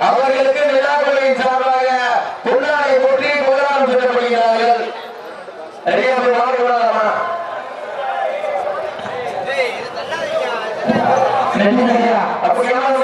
அவர்களுக்கு விழாக்குழுவின் சார்பாக உள்ளாடை போட்டி முதலாம் சொல்லப்படுகிறார்கள் அப்படியான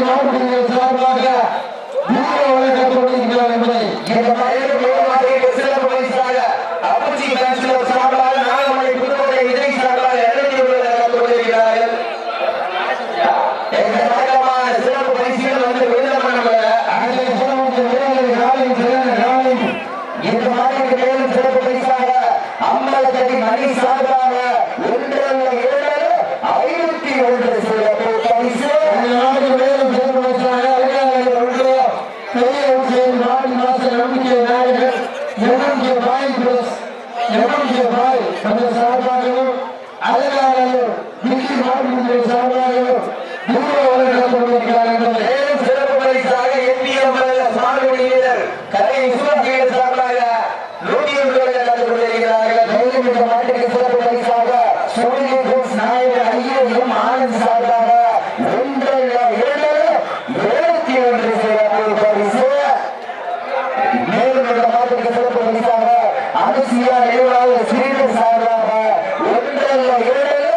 மாவட்ட சார்பாக என்பதை MK Nayagar MMK Bhai press MMK Bhai தமது சார்பாகவும் அழகாலையும் விக்கி மாநில சார்பாகவும் குரு அவர்கள் வீரர் கலை சுர கடைசியா நினைவாக சிறிது சார்பாக ஒன்றல்ல இரண்டல்ல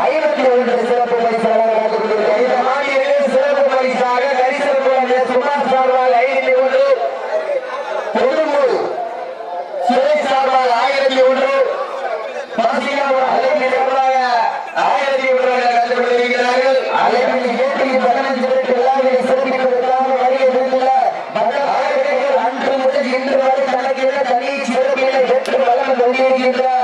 ஐம்பத்தி ஒன்று சிறப்பு பரிசாக சிறப்பு பரிசாக கரிசரப்பு சுமார் சார்பாக ஐநூத்தி ஒன்று பொதுமு சிறை ஆயிரத்தி ஒன்று ஆயிரத்தி ஒன்று கண்டுபிடிக்கிறார்கள் அலைவில் ஏற்றி பதினஞ்சு எல்லாரையும் சிறப்பிப்பதற்காக வருகை தந்துள்ள பதினாறு அன்று முதல் இன்று வரை தலைக்கிற தனி Thank you.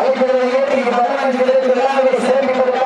அவர்களை ஏற்றி பதினஞ்சு பேருக்கு விழாவை சிறப்பிப்பதற்காக